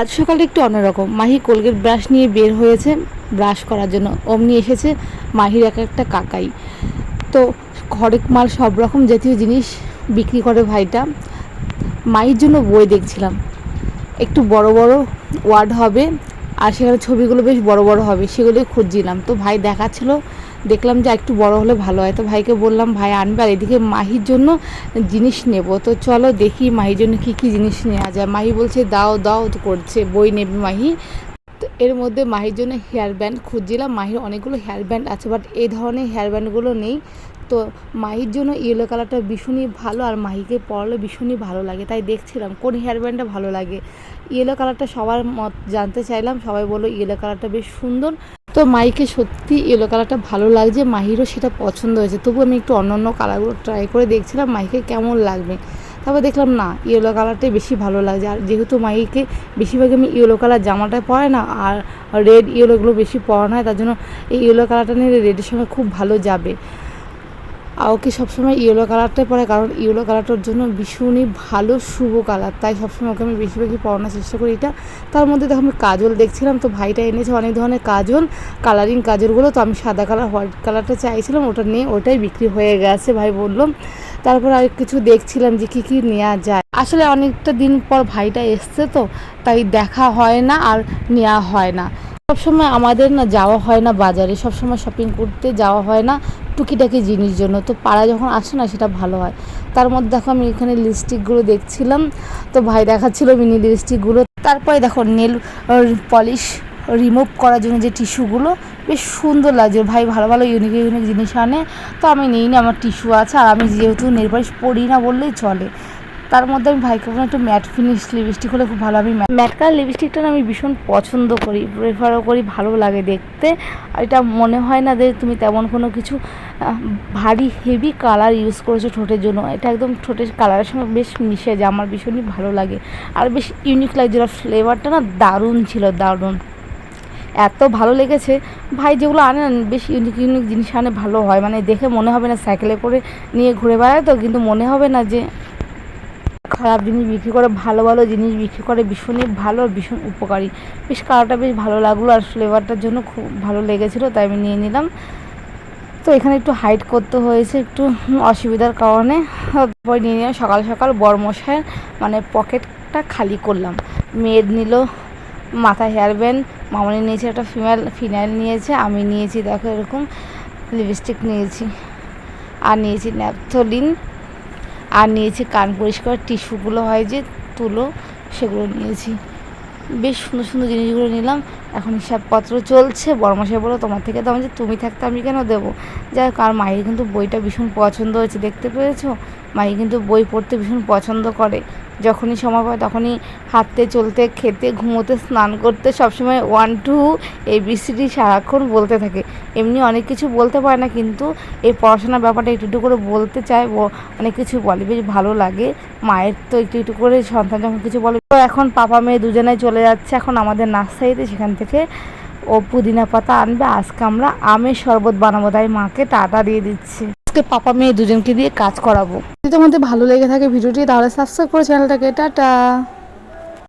আজ সকালটা একটু অন্যরকম। মাহি কোলগেট ব্রাশ নিয়ে বের হয়েছে ব্রাশ করার জন্য। অমনি এসেছে মাহির এক একটা কাকাই। তো ঘরের মাল সব রকম জাতীয় জিনিস বিক্রি করে ভাইটা। মাহির জন্য বই দেখছিলাম। একটু বড় বড় ওয়ার্ড হবে আর সেখানে ছবিগুলো বেশ বড় বড় হবে, সেগুলোই খুঁজছিলাম। তো ভাই দেখাচ্ছিল দেখলাম যে একটু বড় হলে ভালো হয়। তো ভাইকে বললাম, ভাই, আনবে। আর এদিকে মাহির জন্য জিনিস নেব। তো চলো দেখি মাহির জন্য কি কি জিনিস নেওয়া যায়। মাহি বলছে, দাও দাও তো করছে, বই নেবে মাহি। এর মধ্যে মাহির জন্য হেয়ার ব্যান্ড খুঁজছিলাম। মাহির অনেকগুলো হেয়ার ব্যান্ড আছে, বাট এই ধরনের হেয়ার ব্যান্ডগুলো নেই। তো মাহির জন্য ইয়েলো কালারটা ভীষণই ভালো আর মাহিকে পরলে ভীষণই ভালো লাগে। তাই দেখছিলাম কোন হেয়ার ব্যান্ডটা ভালো লাগে। ইয়েলো কালারটা সবার মত জানতে চাইলাম। সবাই বলল, ইয়েলো কালারটা বেশ সুন্দর। তো মাইকে সত্যি ইয়েলো কালারটা ভালো লাগছে, মাহিরও সেটা পছন্দ হয়েছে। তবু আমি একটু অন্য অন্য কালারগুলো ট্রাই করে দেখছিলাম মাইকে কেমন লাগবে? তারপর দেখলাম না ইয়েলো কালারটাই বেশি ভালো লাগছে। আর যেহেতু মাইকে বেশিরভাগ আমি ইয়েলো কালার জামাটা পরে না, আর রেড ইয়েলোগুলো বেশি পরানো হয়, তার জন্য এই ইয়েলো কালারটা নিয়ে রেডের সঙ্গে খুব ভালো যাবে। আর ওকে সবসময় ইয়েলো কালারটাই পরে, কারণ ইয়েলো কালারটার জন্য ভীষণই ভালো, শুভ কালার তাই সবসময় ওকে আমি বেশিরভাগই পরানোর চেষ্টা করি। এটা তার মধ্যে দেখো আমি কাজল দেখছিলাম, তো ভাইটা এনেছে অনেক ধরনের কাজল কালারিং কাজলগুলো। তো আমি সাদা কালার হোয়াইট কালারটা চাইছিলাম, ওটা নিয়ে ওটাই বিক্রি হয়ে গেছে, ভাই বললাম তারপর আর কিছু দেখছিলাম যে কী কী নেওয়া যায়। আসলে অনেকটা দিন পর ভাইটা এসছে তো, তাই দেখা হয় না আর নেওয়া হয় না। সবসময় আমাদের না যাওয়া হয় না বাজারে, সবসময় শপিং করতে যাওয়া হয় না। টুকিটাকি জিনিস জন্য। তো পাড়া যখন আসে না, সেটা ভালো হয়। তার মধ্যে দেখো আমি এখানে লিপস্টিকগুলো দেখছিলাম। তো ভাই দেখাচ্ছিল মিনি লিপস্টিকগুলো তারপরে দেখো নেল পলিশ রিমুভ করার জন্য যে টিস্যুগুলো বেশ সুন্দর লাগছে ভাই ভালো ভালো ইউনিক ইউনিক জিনিস আনে। তো আমি নিই না আমার টিস্যু আছে। আর আমি যেহেতু নেল পলিশ পড়ি না বললেই চলে। তার মধ্যে আমি ভাইকে বললাম, একটু ম্যাট ফিনিশ লিপস্টিক হলে খুব ভালো। আমি ম্যাট কালার লিপস্টিকটা আমি ভীষণ পছন্দ করি প্রেফারও করি, ভালো লাগে দেখতে। আর এটা মনে হয় না যে তুমি তেমন কোনো কিছু ভারী হেভি কালার ইউজ করেছ ঠোঁটের জন্য। এটা একদম ঠোঁটের কালারের সঙ্গে বেশ মিশে যায়, আমার ভীষণই ভালো লাগে। আর বেশ ইউনিক লাগছে আর ফ্লেভারটা না দারুণ ছিল, দারুণ। এত ভালো লেগেছে। ভাই যেগুলো আনে না, বেশ ইউনিক ইউনিক জিনিস আনে, ভালো হয়। মানে দেখে মনে হবে না সাইকেলে করে নিয়ে ঘুরে বেড়ায় তো, কিন্তু মনে হবে না যে খারাপ জিনিস বিক্রি করে, ভালো ভালো জিনিস বিক্রি করে, ভীষণই ভালো, ভীষণ উপকারী। বেশ কালারটা বেশ ভালো লাগল আর ফ্লেভারটার জন্য খুব ভালো লেগেছিলো, তাই আমি নিয়ে নিলাম। তো এখানে একটু হাইট করতে হয়েছে, একটু অসুবিধার কারণে। তারপরে নিয়ে নিলাম, সকাল সকাল বরমশাইয়ের মানে পকেটটা খালি করলাম। মেয়ের নিল, মাথায় হেয়ার ব্যান্ড মামনি নিয়েছে একটা ফিমেল ফিনাইল নিয়েছে, আমি নিয়েছি, দেখো এরকম লিপস্টিক নিয়েছি। আর নিয়েছি ন্যাপথলিন আর নিয়েছি কান পরিষ্কার, টিস্যুগুলো হয় যে, তুলো, সেগুলো নিয়েছি। বেশ সুন্দর সুন্দর জিনিসগুলো নিলাম। এখন হিসাবপত্র চলছে বড়মশাই বলো তোমার থেকে দাম যে তুমি থাকতে আমি কেন দেবো? যাই হোক, আর মায়ের কিন্তু বইটা ভীষণ পছন্দ হয়েছে, দেখতে পেয়েছ? মায়ের কিন্তু বই পড়তে ভীষণ পছন্দ করে। যখনই সময় পায় তখনই হাঁটতে, চলতে, খেতে, ঘুমোতে, স্নান করতে, সবসময় ওয়ান টু এবিসিডি সারাক্ষণ বলতে থাকে। এমনি অনেক কিছু বলতে পারে না, কিন্তু এই পড়াশোনার ব্যাপারটা একটু একটু করে বলতে চায় অনেক কিছু বলে। বেশ ভালো লাগে। মায়ের তো একটু একটু করে সন্তান যখন কিছু বলে, তো এখন পাপা মেয়ে দুজনে চলে যাচ্ছে, এখন আমাদের নার্সারিতে সেখান থেকে ও পুদিনা পাতা আনবে। আজকে আমরা আমের শরবত বানাবো, তাই মাকে টাটা দিয়ে দিচ্ছি। আজকে পাপা মেয়ে দুজনকে দিয়ে কাজ করাবো। যদি তোমাদের ভালো লেগে থাকে ভিডিওটি, তাহলে সাবস্ক্রাইব করে চ্যানেলটাকে টাটা!